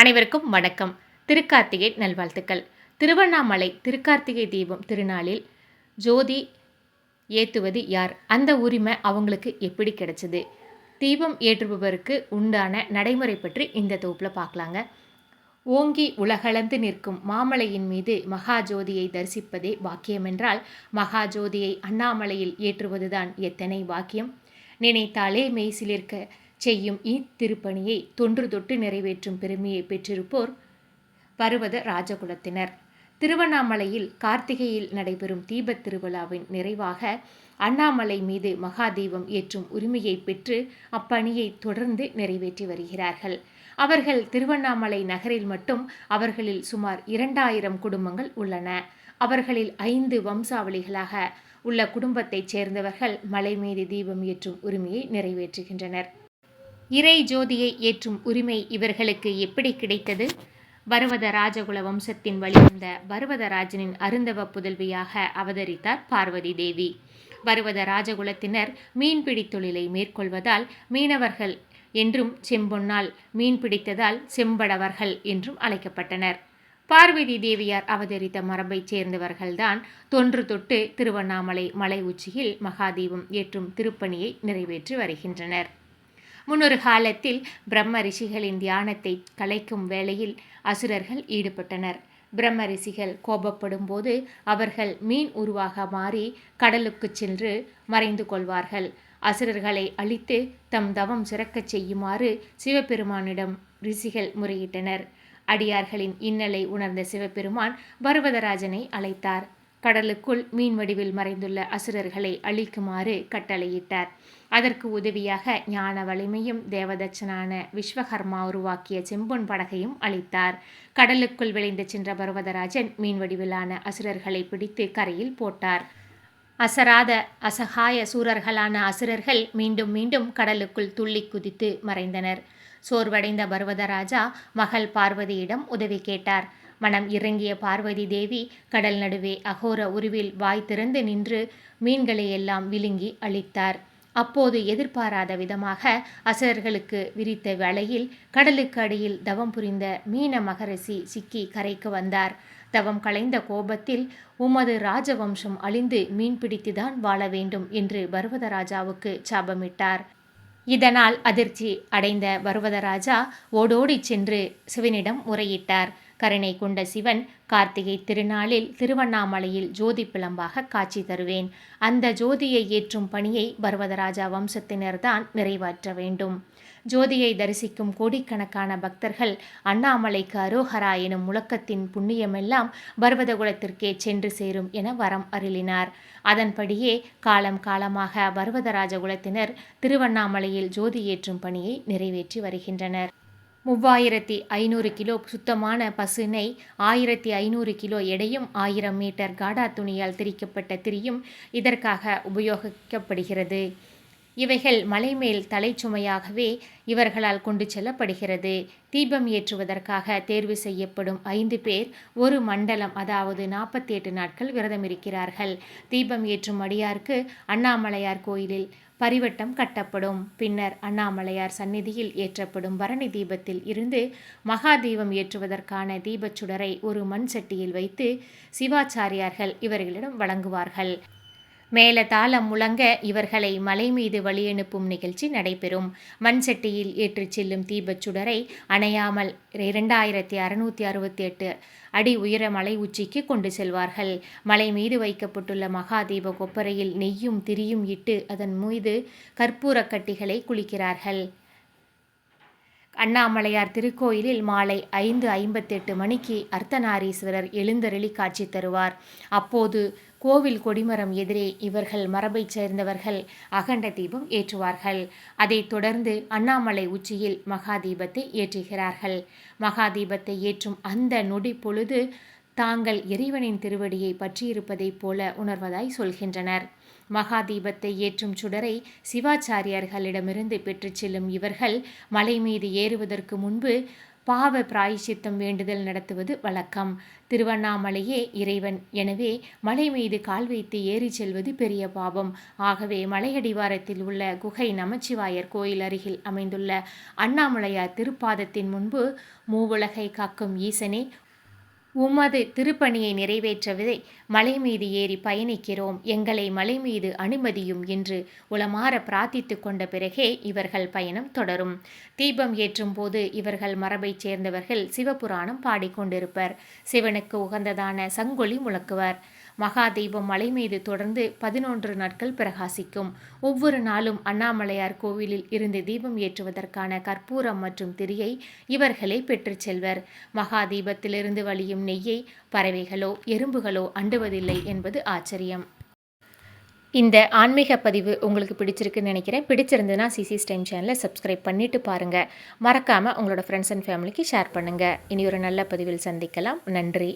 அனைவருக்கும் வணக்கம். திருக்கார்த்திகை நல்வாழ்த்துக்கள். திருவண்ணாமலை திருக்கார்த்திகை தீபம் திருநாளில் ஜோதி ஏற்றுவது யார்? அந்த உரிமை அவங்களுக்கு எப்படி கிடைச்சது? தீபம் ஏற்றுபவருக்கு உண்டான நடைமுறை பற்றி இந்த தொகுப்பில் பார்க்கலாங்க. ஓங்கி உலகளந்து நிற்கும் மாமலையின் மீது மகா ஜோதியை தரிசிப்பதே பாக்கியமென்றால் மகா ஜோதியை அண்ணாமலையில் ஏற்றுவதுதான் எத்தனை பாக்கியம்? நினைத்தாலே மெய்சிலிருக்க செய்யும் இத்திருப்பணியை தொன்று தொட்டு நிறைவேற்றும் பெருமையை பெற்றிருப்போர் பருவத ராஜகுலத்தினர். திருவண்ணாமலையில் கார்த்திகையில் நடைபெறும் தீபத் திருவிழாவின் நிறைவாக அண்ணாமலை மீது மகாதீபம் ஏற்றும் உரிமையை பெற்று அப்பணியை தொடர்ந்து நிறைவேற்றி வருகிறார்கள். அவர்கள் திருவண்ணாமலை நகரில் மட்டும் அவர்களில் சுமார் இரண்டாயிரம் குடும்பங்கள் உள்ளன. அவர்களில் ஐந்து வம்சாவளிகளாக உள்ள குடும்பத்தைச் சேர்ந்தவர்கள் மலை மீது தீபம் ஏற்றும் உரிமையை நிறைவேற்றுகின்றனர். இறை ஜோதியை ஏற்றும் உரிமை இவர்களுக்கு எப்படி கிடைத்தது? பருவத ராஜகுல வம்சத்தின் வழிவந்த பருவதராஜனின் அருந்தவ புதல்வியாக அவதரித்தார் பார்வதி தேவி. பருவத ராஜகுலத்தினர் மீன்பிடி தொழிலை மேற்கொள்வதால் மீனவர்கள் என்றும் செம்பொன்னால் மீன் பிடித்ததால் செம்படவர்கள் என்றும் அழைக்கப்பட்டனர். பார்வதி தேவியார் அவதரித்த மரபைச் சேர்ந்தவர்கள்தான் தொன்று தொட்டு திருவண்ணாமலை மலை உச்சியில் மகாதீபம் ஏற்றும் திருப்பணியை நிறைவேற்றி வருகின்றனர். முன்னொரு காலத்தில் பிரம்ம ரிஷிகளின் தியானத்தை கலைக்கும் வேளையில் அசுரர்கள் ஈடுபட்டனர். பிரம்ம ரிஷிகள் கோபப்படும் போது அவர்கள் மீன் உருவாக மாறி கடலுக்கு சென்று மறைந்து கொள்வார்கள். அசுரர்களை அழித்து தம் தவம் சிறக்கச் செய்யுமாறு சிவபெருமானிடம் ரிஷிகள் முறையிட்டனர். அடியார்களின் இன்னலை உணர்ந்த சிவபெருமான் பருவதராஜனை அழைத்தார். கடலுக்குள் மீன் வடிவில் மறைந்துள்ள அசுரர்களை அழிக்குமாறு கட்டளையிட்டார். அதற்கு உதவியாக ஞான வலிமையும் தேவதச்சனான விஸ்வகர்மா உருவாக்கிய செம்பொன் படகையும் அளித்தார். கடலுக்குள் விளைந்து சென்ற பர்வதராஜன் மீன் வடிவிலான அசுரர்களை பிடித்து கரையில் போட்டார். அசராத அசகாய சூரர்களான அசுரர்கள் மீண்டும் மீண்டும் கடலுக்குள் துள்ளி குதித்து மறைந்தனர். சோர்வடைந்த பர்வதராஜா மகள் பார்வதியிடம் உதவி கேட்டார். மனம் இறங்கிய பார்வதி தேவி கடல் நடுவே அகோர உருவில் வாய் திறந்து நின்று மீன்களை எல்லாம் விழுங்கி அளித்தார் அப்போது எதிர்பாராத விதமாக அசுரர்களுக்கு விரித்த வேளையில் கடலுக்கு அடியில் தவம் புரிந்த மீன மகரசி சிக்கி கரைக்கு வந்தார். தவம் கலைந்த கோபத்தில் உமது ராஜவம்சம் அழிந்து மீன் பிடித்துதான் வாழ வேண்டும் என்று பர்வதராஜாவுக்கு சாபமிட்டார். இதனால் அதிர்ச்சி அடைந்த பர்வதராஜா ஓடோடிச் சென்று சிவனிடம் முறையிட்டார். கருணை கொண்ட சிவன் கார்த்திகை திருநாளில் திருவண்ணாமலையில் ஜோதி பிளம்பாக காட்சி தருவேன். அந்த ஜோதியை ஏற்றும் பணியை பர்வதராஜா வம்சத்தினர்தான் நிறைவேற்ற வேண்டும். ஜோதியை தரிசிக்கும் கோடிக்கணக்கான பக்தர்கள் அண்ணாமலைக்கு அரோஹரா எனும் முழக்கத்தின் புண்ணியமெல்லாம் பர்வதகுலத்திற்கே சென்று சேரும் என வரம் அருளினார். அதன்படியே காலம் காலமாக பர்வதராஜகுலத்தினர் திருவண்ணாமலையில் ஜோதி ஏற்றும் பணியை நிறைவேற்றி வருகின்றனர். மூவாயிரத்தி ஐநூறு கிலோ சுத்தமான பசுனை ஆயிரத்தி ஐநூறு கிலோ எடையும் ஆயிரம் மீட்டர் காடா துணியால் திரிக்கப்பட்ட திரியும் இதற்காக உபயோகிக்கப்படுகிறது. இவைகள் மலைமேல் தலைச்சுமையாகவே இவர்களால் கொண்டு செல்லப்படுகிறது. தீபம் ஏற்றுவதற்காக தேர்வு செய்யப்படும் ஐந்து பேர் ஒரு மண்டலம் அதாவது நாற்பத்தி எட்டு நாட்கள் விரதம் இருக்கிறார்கள் தீபம் ஏற்றும் அடியாருக்கு அண்ணாமலையார் கோயிலில் பரிவட்டம் கட்டப்படும். பின்னர் அண்ணாமலையார் சந்நிதியில் ஏற்றப்படும் பரணி தீபத்தில் இருந்து மகா தீபம் ஏற்றுவதற்கான தீபச்சுடரை ஒரு மண் சட்டியில் வைத்து சிவாச்சாரியார்கள் இவர்களிடம் வழங்குவார்கள். மேல தாளம் முழங்க இவர்களை மலை மீது வழியனுப்பும் நிகழ்ச்சி நடைபெறும். மண் சட்டியில் ஏற்றிச் செல்லும் தீபச்சுடரை அணையாமல் இரண்டாயிரத்தி அறுநூற்றி அறுபத்தி எட்டு அடி உயர மலை உச்சிக்கு கொண்டு செல்வார்கள். மலை மீது வைக்கப்பட்டுள்ள மகாதீப கொப்பரையில் நெய்யும் திரியும் இட்டு அதன் மீது கற்பூர கட்டிகளை குளிக்கிறார்கள். அண்ணாமலையார் திருக்கோயிலில் மாலை ஐந்து ஐம்பத்தெட்டு மணிக்கு அர்த்தநாரீஸ்வரர் எழுந்தருளி காட்சி தருவார். அப்போது கோவில் கொடிமரம் எதிரே இவர்கள் மரபைச் சேர்ந்தவர்கள் அகண்ட தீபம் ஏற்றுவார்கள். அதைத் தொடர்ந்து அண்ணாமலை உச்சியில் மகாதீபத்தை ஏற்றுகிறார்கள். மகாதீபத்தை ஏற்றும் அந்த நொடி பொழுது தாங்கள் இறைவனின் திருவடியை பற்றியிருப்பதைப் போல உணர்வதாய் சொல்கின்றனர். மகாதீபத்தை ஏற்றும் சுடரை சிவாச்சாரியார்களிடமிருந்து பெற்றுச் செல்லும் இவர்கள் மலை மீது ஏறுவதற்கு முன்பு பாவ பிராயசித்தம் வேண்டுதல் நடத்துவது வழக்கம். திருவண்ணாமலையே இறைவன். எனவே மலை மீது கால் வைத்து ஏறி செல்வது பெரிய பாவம். ஆகவே மலையடிவாரத்தில் உள்ள குகை நமச்சிவாயர் கோயில் அருகில் அமைந்துள்ள அண்ணாமலையார் திருப்பாதத்தின் முன்பு மூவுலகை காக்கும் ஈசனே உமது திருப்பணியை நிறைவேற்றவதை மலை மீது ஏறி பயணிக்கிறோம். எங்களை மலை மீது அனுமதியும் என்று உளமாற பிரார்த்தித்து கொண்ட பிறகே இவர்கள் பயணம் தொடரும். தீபம் ஏற்றும் போது இவர்கள் மரபைச் சேர்ந்தவர்கள் சிவபுராணம் பாடிக்கொண்டிருப்பர். சிவனுக்கு உகந்ததான சங்கொலி முழக்குவர். மகாதீபம் மலை மீது தொடர்ந்து பதினொன்று நாட்கள் பிரகாசிக்கும். ஒவ்வொரு நாளும் அண்ணாமலையார் கோவிலில் இருந்து தீபம் ஏற்றுவதற்கான கற்பூரம் மற்றும் திரியை இவர்களே பெற்றுச் செல்வர். மகாதீபத்திலிருந்து வழியும் நெய்யை பறவைகளோ எறும்புகளோ அண்டுவதில்லை என்பது ஆச்சரியம். இந்த ஆன்மீக பதிவு உங்களுக்கு பிடிச்சிருக்குன்னு நினைக்கிறேன். பிடிச்சிருந்ததுன்னா சிசிஸ் டைம் சேனலை சப்ஸ்கிரைப் பண்ணிட்டு பாருங்கள் மறக்காமல் உங்களோட ஃப்ரெண்ட்ஸ் அண்ட் ஃபேமிலிக்கு ஷேர் பண்ணுங்கள் இனி ஒரு நல்ல பதிவில் சந்திக்கலாம். நன்றி.